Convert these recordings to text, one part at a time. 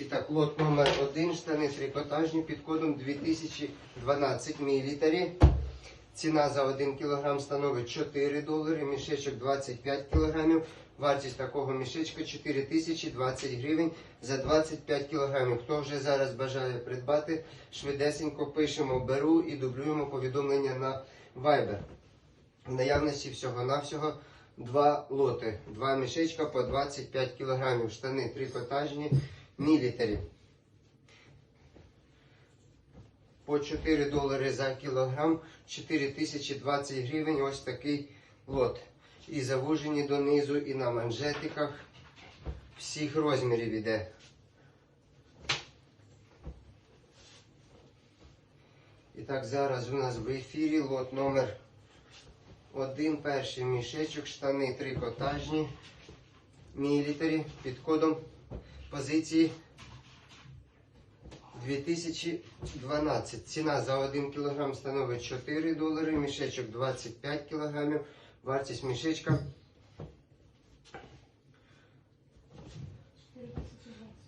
І так, лот номер 1, штани трикотажні під кодом 2012 мл. Ціна за 1 кг становить 4 долари, мішечок 25 кг. Вартість такого мішечка 4020 гривень за 25 кг. Хто вже зараз бажає придбати, швидесенько пишемо беру і дублюємо повідомлення на Viber. В наявності всього-навсього два лоти. Два мішечка по 25 кг. Штани трикотажні, мілітарі. По 4 долари за кілограм, 4020 гривень. Ось такий лот. І завужені донизу, і на манжетиках. Всіх розмірів іде. І так, зараз у нас в ефірі лот номер один перший мішечок, штани трикотажні, мілітарі під кодом позиції 2012. Ціна за 1 кг становить 4 долари, мішечок 25 кг, вартість мішечка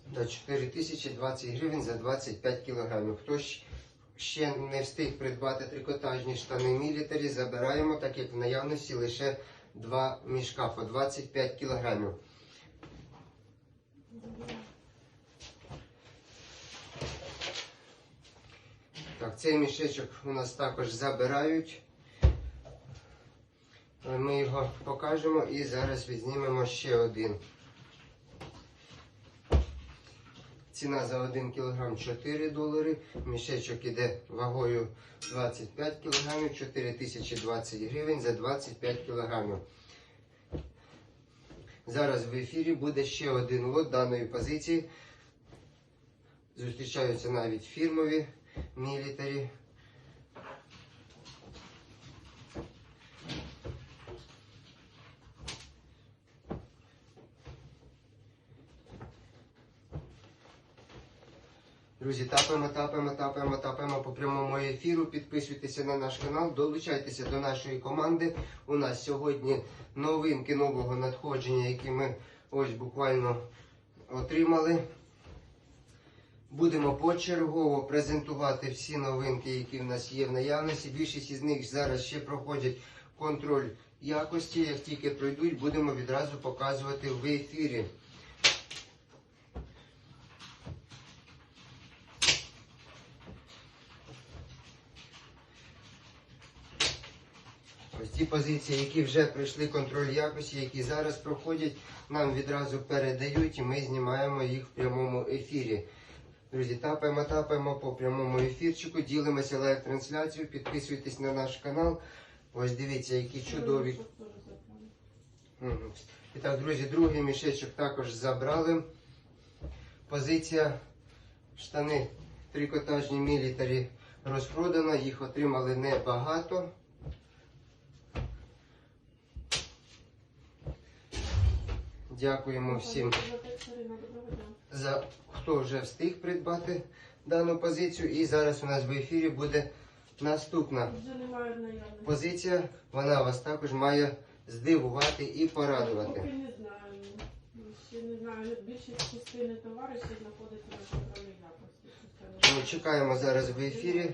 до 4020 гривень за 25 кг. Хто ще не встиг придбати трикотажні штани мілітарі, забираємо, так як в наявності лише два мішка по 25 кг. Так, цей мішечок у нас також забирають. Е, Ми його покажемо і зараз відзнімемо ще один. Ціна за 1 кг 4 долари. Мішечок іде вагою 25 кг, 4020 гривень за 25 кг. Зараз в ефірі буде ще один лот даної позиції. Зустрічаються навіть фірмові мілітарі. Друзі, тапаємо, тапаємо, тапаємо, тапаємо по прямому ефіру. Підписуйтеся на наш канал, долучайтеся до нашої команди. У нас сьогодні новинки нового надходження, які ми ось буквально отримали. Будемо почергово презентувати всі новинки, які в нас є в наявності. Більшість із них зараз ще проходять контроль якості. Як тільки пройдуть, будемо відразу показувати в ефірі. Ось ті позиції, які вже пройшли контроль якості, які зараз проходять, нам відразу передають і ми знімаємо їх в прямому ефірі. Друзі, тапаємо, тапаємо по прямому ефірчику, ділимося лайв-трансляцією, підписуйтесь на наш канал. Ось дивіться, які чудові. І так, друзі, другий мішечок також забрали. Позиція штани трикотажні мілітарі розпродана, їх отримали небагато. Дякуємо всім за хто вже встиг придбати дану позицію. І зараз у нас в ефірі буде наступна позиція. Вона вас також має здивувати і порадувати. Поки не знаю. Ще не знаю. Більшість частини товаришів знаходиться на контрольній якості. Ми чекаємо зараз в ефірі.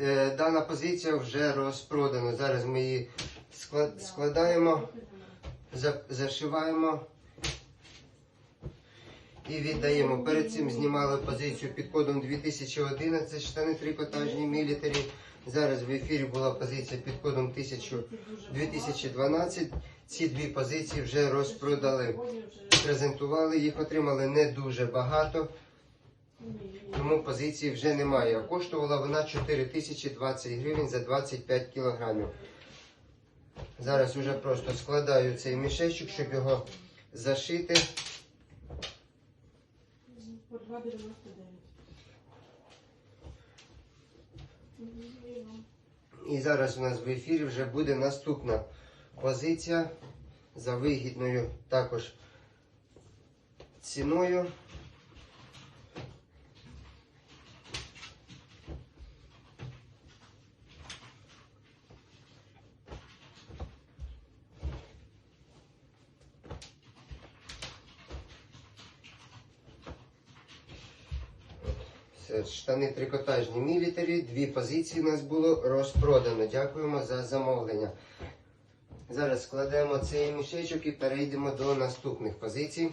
Е, Дана позиція вже розпродана. Зараз ми її складаємо, за- зашиваємо і віддаємо. Перед цим знімали позицію під кодом 2011, штани трикотажні мілітарі. Зараз в ефірі була позиція під кодом 1000 2012. Ці дві позиції вже розпродали. Презентували, їх отримали не дуже багато, тому позиції вже немає. Коштувала вона 4020 гривень за 25 кілограмів. Зараз вже просто складаю цей мішечок, щоб його зашити. По 2,99. Мгм. І зараз у нас в ефірі вже буде наступна позиція за вигідною також ціною. Штани трикотажні мілітарі. Дві позиції у нас було розпродано. Дякуємо за замовлення. Зараз складемо цей мішечок і перейдемо до наступних позицій.